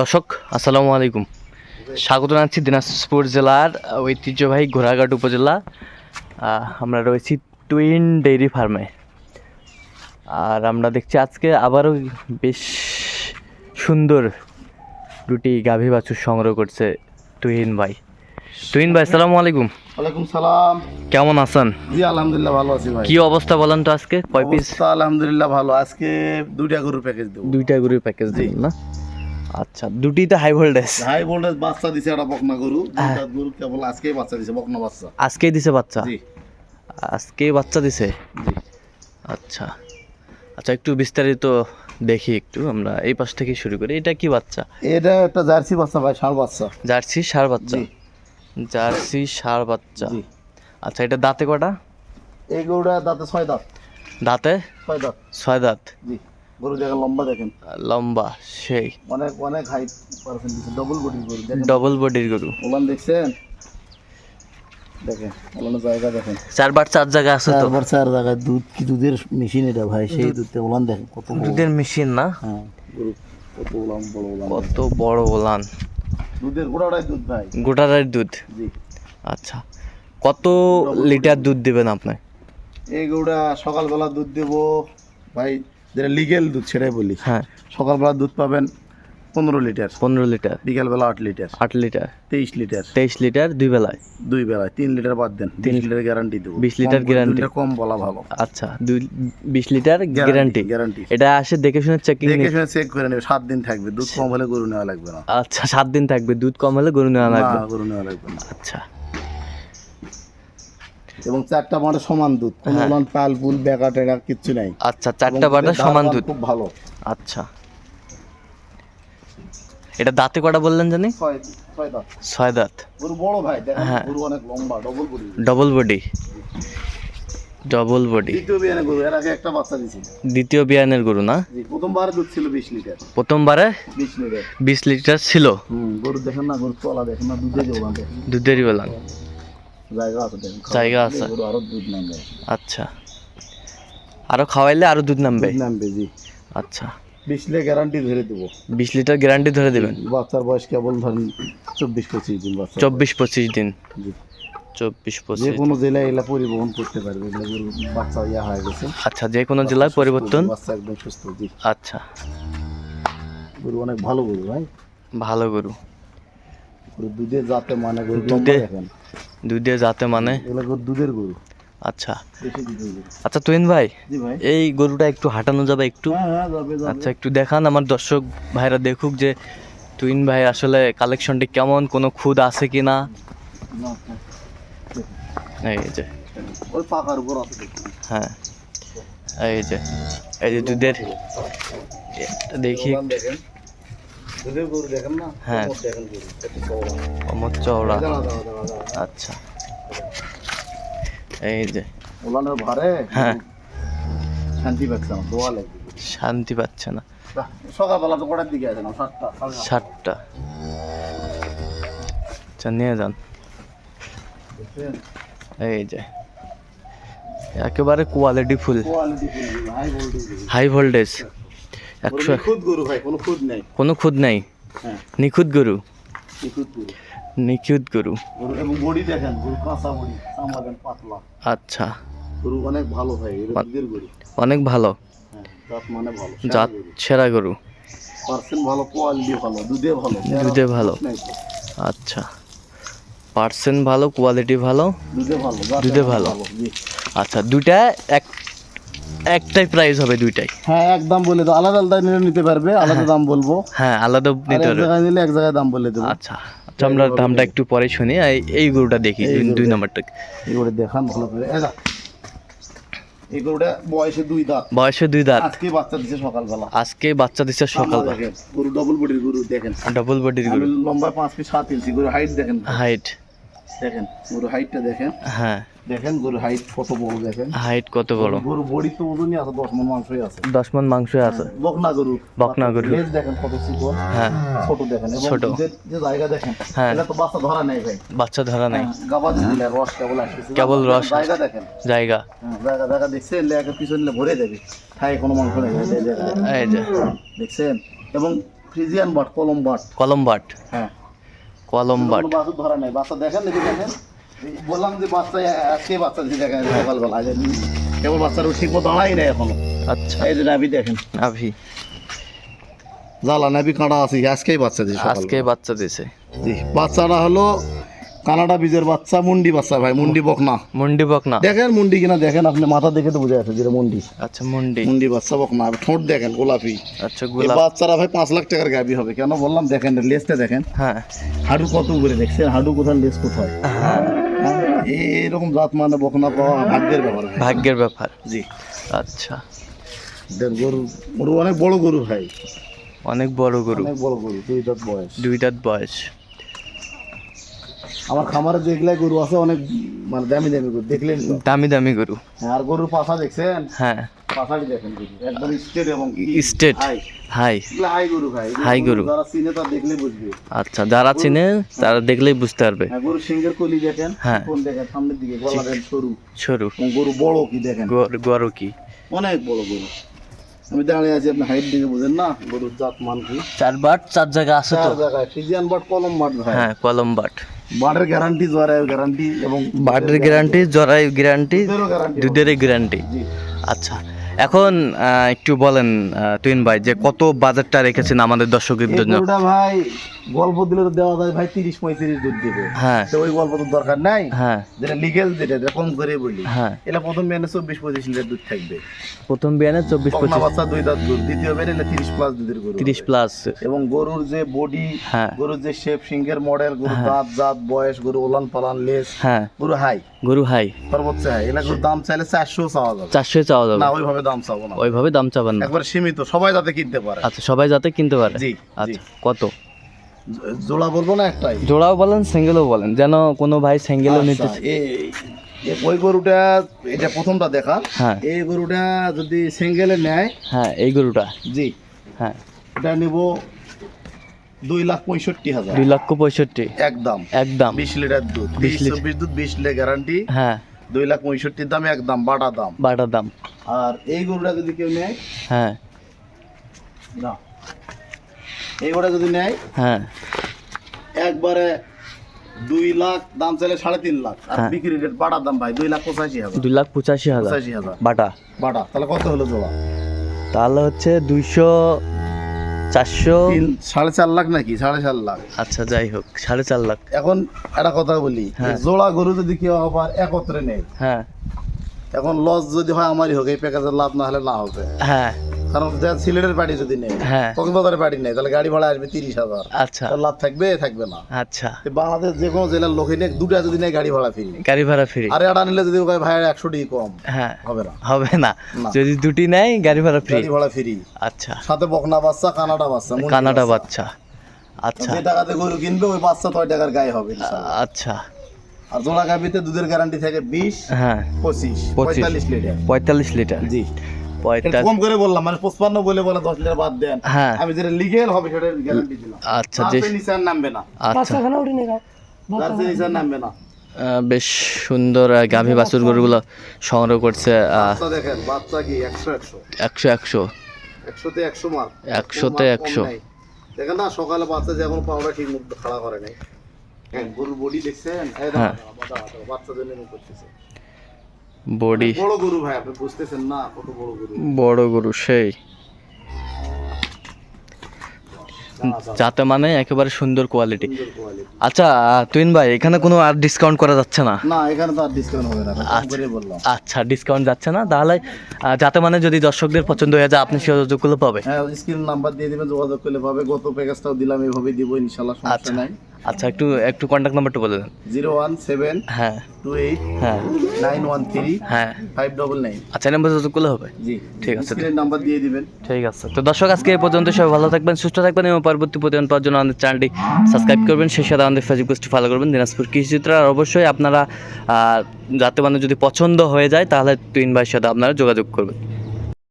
দর্শক আসসালামু আলাইকুম। স্বাগত জানাচ্ছি দিনাজপুর জেলার ঐতিহ্যবাহী ঘোড়াঘাট উপজেলা। আমরা রয়েছি টুইন ডেইরি ফার্মে। আর আমরা দেখছি আজকে আবারও বেশ সুন্দর দুটি গাভী বাছুর সংগ্রহ করছে টুইন ভাই। টুইন ভাই আসসালামু আলাইকুম। ওয়ালাইকুম সালাম। কেমন আছেন? জি আলহামদুলিল্লাহ ভালো আছি ভাই। কি অবস্থা বলেন তো আজকে? কয় পিস আলহামদুলিল্লাহ ভালো। আজকে দুইটা গরুর প্যাকেজ দেবো। দুইটা গরুর প্যাকেজ দিন না? আচ্ছা দুটিতে হাই ভোল্টেজ হাই ভোল্টেজ বাচ্চা দিছে একটা বকনা গরু। দুইটা গরু কেবল আজকেই বাচ্চা দিছে বকনা বাচ্চা। আজকেই দিছে বাচ্চা? জি। আজকেই বাচ্চা দিছে? জি। আচ্ছা। আচ্ছা একটু বিস্তারিত দেখি একটু আমরা এই পাশ থেকে শুরু করি। এটা কি বাচ্চা? এটা একটা জার্সি বাচ্চা ভাই ষাঁড় বাচ্চা। জার্সি ষাঁড় বাচ্চা? জার্সি ষাঁড় বাচ্চা। আচ্ছা এটা দাঁতে কটা? এই গরুটা দাঁতে ছয় দাঁত। দাঁতে? ছয় দাঁত। ছয় দাঁত। জি। গরু দেখেন লম্বা দেখেন। লম্বা সেই। অনেক অনেক হাইট ডবল বডির গরু ডবল বডির গরু। ওলান দেখছেন? দেখেন ওলানের জায়গা দেখেন। চারবার চার জায়গা আছে তো। চারবার চার জায়গায় দুধ কি দুধের মেশিন এটা ভাই? সেই দুধটা ওলান দেখেন কত দুধের মেশিন না? হ্যাঁ গরু কত ওলান বড় ওলান। কত বড় ওলান। দুধের গোড়াটাই দুধ ভাই। দুধ? জি। আচ্ছা। কত লিটার দুধ দিবেন আপনি? এই গরুটা সকালবেলা দুধ দেব। ভাই যেটা লিগেল দুধ সেটাই বলি। হ্যাঁ। সকালবেলা দুধ পাবেন পনেরো লিটার পনেরো লিটার। বিকালবেলা আট লিটার আট লিটার। তেইশ লিটার। তেইশ লিটার দুই বেলায়। দুই বেলায় তিন লিটার বাদ দেন তিন লিটার গ্যারান্টি দেবো। 20 লিটার। দুধটা কম বলা ভালো। আচ্ছা দুই বিশ লিটার গ্যারান্টি গ্যারান্টি এটা আসে দেখে শুনে চেকিং দেখে শুনে চেক করে নেবে সাত দিন থাকবে। দুধ কম হলে গরু নেওয়া লাগবে না। আচ্ছা সাত দিন থাকবে। দুধ কম হলে গরু নেওয়া লাগবে। গরু নেওয়া লাগবে না। আচ্ছা। এবং চারটা মাঠে সমান দুধ। কোনো হ্যাঁ। পাল পুল বেকা টেকা কিচ্ছু নাই। আচ্ছা চারটা বাটা সমান দুধ। খুব ভালো। আচ্ছা। এটা দাঁতে কটা বললেন জানি? ছয় দাঁত। গরু বড় ভাই হ্যাঁ। গরু অনেক লম্বা double body double body double body দ্বিতীয় বিয়ানে গরু এর আগে একটা বাচ্চা দ্বিতীয় বিয়ানের গরু না? প্রথমবার দুধ ছিল বিশ লিটার। প্রথমবারে বিশ লিটার। বিশ লিটার ছিল? হুম গরু দেখেন না গরু তলা দেখেন না দুধের দুধেরই বললাম জায়গা আছে জায়গা আছে। গরু আরও দুধ নামবে। আচ্ছা। আরও খাওয়াইলে আরও দুধ নামবে? নামবে জি। আচ্ছা। বিশ লিটার গ্যারান্টি ধরে দেবো। বিশ লিটার গ্যারান্টি ধরে দেবেন? বাচ্চার বয়স কেবল ধরেন চব্বিশ পঁচিশ দিন বাচ্চা চব্বিশ পঁচিশ দিন। চব্বিশ যে কোনো জেলায় এগুলা পরিবহন করতে পারবে বাচ্চা ইয়া হয়ে গেছে। আচ্ছা যে কোনো জেলায় পরিবর্তন? বাচ্চা একদম সুস্থ জি। আচ্ছা। গরু অনেক ভালো গরু ভাই। ভালো গরু। দুধের জাতে মানে গরু দুধে- দুধে যাতে মানে? দুধের গরু। আচ্ছা। আচ্ছা তুহিন ভাই এই গরুটা একটু হাঁটানো যাবে একটু? হ্যাঁ হ্যাঁ আচ্ছা একটু দেখান আমার দর্শক ভাইরা দেখুক যে তুহিন ভাই আসলে কালেকশনটি কেমন কোনো খুদ আছে কি না? না। এই যে। হ্যাঁ। এই যে এই যে দুধের। দেখি। গরু দেখেন না হ্যাঁ। দেখেন গরু কত চওড়া। আচ্ছা। এই যে। ওলানের ভারে হ্যাঁ। শান্তি পাচ্ছে দোয়া লাগবে। শান্তি পাচ্ছে না। সকালবেলা তো কটার দিকে আছে না সাতটা সাতটা। আচ্ছা নিয়ে যান। এই যে। একেবারে কোয়ালিটি ফুল। হাই ভোল্টেজ একশো গরু ভাই কোনো খুদ নেই। কোনো খুদ নাই। হ্যাঁ। নিখুঁত গরু। নিখুঁত গরু। নিখুঁত গরু। গরু এবং বডি দেখেন গরু কাঁচা বডি পাতলা। আচ্ছা। গরু অনেক ভালো ভাই এটা গরু। অনেক ভালো। জাত মানে ভালো জাত সেরা গরু। পার্সেন্ট ভালো কোয়ালিটি ভালো দুধে ভালো দুধে ভালো। আচ্ছা। পার্সেন্ট ভালো কোয়ালিটি ভালো। দুধে ভালো দুধে ভালো। আচ্ছা দুইটা এক একটাই প্রাইস হবে দুইটাই। হ্যাঁ একদম বলে দাও। আলাদা আলাদা নিলে নিতে পারবে আলাদা দাম বলব। হ্যাঁ আলাদা নিতে এক পারবে। জায়গায় নিলে এক জায়গায় দাম বলে দেবো। আচ্ছা আচ্ছা আমরা দামটা একটু পরে শুনি এই- এই গরুটা দেখি এই দুই- গরুটা। নম্বরটা এগুলো দেখান ভালো করে। এই। গরুটা বয়সে দুই দাঁত। বয়সে দুই দাঁত। আজকে বাচ্চা দিছে সকালবেলা। আজকে বাচ্চা দিচ্ছে সকাল দেখেন গরু ডবল বডির গরু দেখেন। ডবল বডির গরু। লম্বা পাঁচ ফিট সাত ইঞ্চি গরু হাইট দেখেন। হাইট দেখেন গরু হাইটটা দেখেন। হ্যাঁ। দেখেন গরু হাইট কত বড় দেখেন? হাইট কত বড়? গরু বডি তো ওজনই আছে দশ মন মাংসই আছে। দশ মন মাংস আছে। বকনা গরু। বকনা গরু। লেজ দেখেন কত হ্যাঁ। ছোট দেখেন এবং ছোট। যে জায়গা দেখেন হ্যাঁ। এটা তো বাচ্চা ধরা নেই ভাই। বাচ্চা ধরা নাই। গাবা দিলে রস কেবল আসতেছে। কেবল রস। জায়গা দেখেন। জায়গা। হ্যাঁ, জায়গা জায়গা দেখছেন লেগে পিছন ভরে যাবে ঠাই কোনো মাংস নেই। এই যে- দেখছেন? এবং ফ্রিজিয়ান বাট কলম বাট। কলম বাট। হ্যাঁ। কলম বাট। কোনো ধরা নাই। বাচ্চা দেখেন দেখেন। বললাম যে বাচ্চা আজকে বাচ্চা দিতে দেখেন সকালবেলা যে কেবল বাচ্চার ঠিক মতো দাঁড়াই নাই এখনও। আচ্ছা। এই যে নাবি দেখেন। আভি জ্বালা কাঁটা আছে আজকেই বাচ্চা দিয়েছে আজকে বাচ্চা দিছে। জি বাচ্চাটা হলো কানাডা বীজের বাচ্চা মুন্ডি বাচ্চা ভাই মুন্ডি বকনা। মুন্ডি বকনা। দেখেন মুন্ডি কিনা দেখেন আপনি মাথা দেখে তো বুঝে যাচ্ছে যেটা মুন্ডি। আচ্ছা মুন্ডি। মুন্ডি বাচ্চা বকনা। ঠোঁট দেখেন গোলাপি। আচ্ছা গোলাপ। বাচ্চারা ভাই পাঁচ লাখ টাকার গাবি হবে। কেন বললাম দেখেন লেসটা দেখেন। হ্যাঁ। হাডু কত উপরে দেখছেন? হাডু কোথায় লেস কোথায়? হ্যাঁ, এরকম জাত মানে বকনা পাওয়া ভাগ্যের ব্যাপার ভাগ্যের ব্যাপার। জি। আচ্ছা। গরু গরু অনেক বড় গরু ভাই। অনেক বড় গরু। অনেক বড় গরু দুই দাঁত বয়স। দুই দাঁত বয়স। আমার খামারে যেগুলাই গরু আছে অনেক মানে দামি দামি গরু দেখলেন দামি দামি গরু। হ্যাঁ, আর গরুর পাশা দেখছেন? হ্যাঁ। দেখেন একদম স্টেট এবং স্টেট হাই হাই গরু ভাই। হাই গরু। যারা চিনে তারা দেখলে বুঝবে। আচ্ছা যারা চিনে তারা দেখলেই বুঝতে পারবে। হ্যাঁ, গরু সিংহের কলি দেখেন হ্যাঁ। কোন দেখেন? সামনের দিকে গলা সরু। সরু। গরু বড় কি দেখেন? গরু- কি? অনেক বড় গরু। আমি দাঁড়িয়ে আছি আপনি হাইট বুঝেন না? গরুর জাত মান কি? চার বাট চার জায়গা আছে তো? চার জায়গায়। ফিজিয়ান বাট কলম বাট ভাই। হ্যাঁ কলম বাট। বাটের গ্যারান্টি জোয়ারের গ্যারান্টি এবং বাটের গ্যারান্টি জরাই গ্যারান্টি দুধেরই গ্যারান্টি আচ্ছা। এখন একটু বলেন তুইন ভাই যে কত বাজেটটা রেখেছেন আমাদের দর্শকদের জন্য? ভাই গল্প দিলে তো দেওয়া যায় ভাই তিরিশ পঁয়ত্রিশ দুধ দিবে। হ্যাঁ। তো ওই গল্প তো দরকার নাই? হ্যাঁ। যেটা লিগেল যেটা যেটা কম করে বলি। হ্যাঁ। এটা প্রথম বিয়ানে চব্বিশ পঁচিশ লিটার দুধ থাকবে। প্রথম বিয়ানে চব্বিশ পঁচিশ। বাচ্চা দুই দাঁত দুধ দ্বিতীয় বিয়ানে তিরিশ প্লাস দুধের গরু তিরিশ প্লাস এবং গরুর যে বডি হ্যাঁ। গরুর যে শেপ সিংহের মডেল গরুর হ্যাঁ। দাঁত জাত বয়স গরু ওলান পালান লেস হ্যাঁ। গরু হাই গরু হাই সর্বোচ্চ হাই এলা গরুর দাম চাইলে চারশো চাওয়া যাবে। চারশো চাওয়া যাবে। না ওইভাবে দাম চাবো না। ওইভাবে দাম চাবেন না। একবার সীমিত সবাই যাতে কিনতে পারে। আচ্ছা সবাই যাতে কিনতে পারে। জি। আচ্ছা কত। জোড়া বলব না একটাই? জোড়াও বলেন সিঙ্গেলও বলেন যেন কোনো ভাই সিঙ্গেলও নিতে আচ্ছা, এই- এই- ওই গরুটা এটা প্রথমটা দেখা হ্যাঁ। এই গরুটা যদি সিঙ্গেলে নেয় হ্যাঁ এই গরুটা। জি। হ্যাঁ। এটা নিব দুই লাখ পঁয়ষট্টি হাজার। দুই লক্ষ পঁয়ষট্টি। একদম। একদম। বিশ লিটার দুধ বিশ লিটার। চব্বিশ দুধ বিশ লিটার গ্যারান্টি হ্যাঁ। দুই লাখ পঁয়ষট্টির দাম একদম বাটা দাম। বাটার দাম। আর এই গরুটা যদি কেউ নেয় হ্যাঁ। না। এই গরুটা যদি নেয় হ্যাঁ। একবারে দুই লাখ দাম চাইলে সাড়ে তিন লাখ। আর হ্যাঁ। বিক্রি রেট বাটার দাম ভাই দুই লাখ পঁচাশি হাজার। দুই লাখ পঁচাশি হাজার। পঁচাশি হাজার। বাটা। বাটা তাহলে কত হলো জোড়া? তাহলে হচ্ছে দুইশো চারশো। সাড়ে চার লাখ নাকি? সাড়ে চার লাখ। আচ্ছা যাই হোক সাড়ে চার লাখ। এখন একটা কথা বলি হ্যাঁ। জোড়া গরু যদি কেউ আবার একত্রে নেই হ্যাঁ। এখন লস যদি হয় আমারই হোক এই প্যাকেজের লাভ না হলে না হবে। হ্যাঁ। কারণ সিলেটের পার্টি যদি নেয় হ্যাঁ। কক্সবাজারের পার্টি নেয় তাহলে গাড়ি ভাড়া আসবে তিরিশ হাজার। আচ্ছা। লাভ থাকবে থাকবে না। আচ্ছা। বাংলাদেশ যে কোনো জেলার লোকে নিয়ে দুটা যদি নেয় গাড়ি ভাড়া ফ্রি। গাড়ি ভাড়া ফ্রি। আর এটা নিলে যদি ভাই একশো টি কম হ্যাঁ। হবে না। হবে না। যদি দুটি নেয় গাড়ি ভাড়া ফ্রি। গাড়ি ভাড়া ফ্রি। আচ্ছা। সাথে বকনা বাচ্চা কানাডা বাচ্চা কানাডা বাচ্চা। আচ্ছা। যে টাকাতে গরু কিনবে ওই বাচ্চা তয় টাকার গায়ে হবে। আচ্ছা। আর জোড়া গাভিতে দুধের গ্যারান্টি থাকে বিশ হ্যাঁ। পঁচিশ পঁচিশ। পঁয়তাল্লিশ লিটার। পঁয়তাল্লিশ লিটার। জি। পঁয়তাল্লিশ কম করে বললাম মানে পঁচপান্ন বলে বলে দশ লিটার বাদ দেন। হ্যাঁ। আমি যেটা লিগেল হবে সেটা গ্যারান্টি দিলাম। আচ্ছা যে তার নামবে না। আচ্ছা। তার চেয়ে নিচে আর নামবে না। বেশ সুন্দর গাভী বাছুর গরুগুলো সংগ্রহ করছে বাচ্চা দেখেন বাচ্চা কি একশো একশো? একশো একশো। একশোতে একশো মার্ক একশোতে একশো। দেখেন না সকালে বাচ্চা যে এখন পাউডার ঠিক মতো খাড়া করে নাই। হ্যাঁ গরুর বডি দেখছেন? হ্যাঁ। দাঁড়াও, বাচ্চা জন্য করতেছে। বডি। বড় গরু ভাই আপনি বুঝতেছেন না কত বড় গরু। বড় গরু সেই। যাতে মানে একেবারে সুন্দর কোয়ালিটি আচ্ছা তুহিন ভাই এখানে কোনো আর ডিসকাউন্ট করা যাচ্ছে না? না এখানে তো আর ডিসকাউন্ট হবে না আচ্ছা। বললাম। আচ্ছা ডিসকাউন্ট যাচ্ছে না? তাহলে যাতে মানে যদি দর্শকদের পছন্দ হয়ে যায় আপনি সহযোগগুলো পাবে। হ্যাঁ স্ক্রিন নাম্বার দিয়ে দিবেন যোগাযোগ করলে পাবে। গত প্যাকেজটাও দিলাম এইভাবে দিব ইনশাল্লাহ সমস্যা আচ্ছা। নাই। আচ্ছা একটু একটু কন্ট্যাক্ট নাম্বারটা বলে দেন। জিরো ওয়ান সেভেন হ্যাঁ। টু এইট হ্যাঁ। নাইন ওয়ান থ্রি হ্যাঁ। Five double nine. আচ্ছা নাম্বার যোগাযোগ করলে হবে? জি। ঠিক আছে। নাম্বার দিয়ে দিবেন। ঠিক আছে। তো দর্শক আজকে এই পর্যন্ত সবাই ভালো থাকবেন সুস্থ থাকবেন এবং পরবর্তী প্রতিদিন পাওয়ার জন্য আমাদের চ্যানেলটি সাবস্ক্রাইব করবেন সেই সাথে আমাদের ফেসবুক পেজটি ফলো করবেন দিনাজপুর কৃষিচিত্র। আর অবশ্যই আপনারা যাতে মানে যদি পছন্দ হয়ে যায় তাহলে তুইন ভাইয়ের সাথে আপনারা যোগাযোগ করবেন।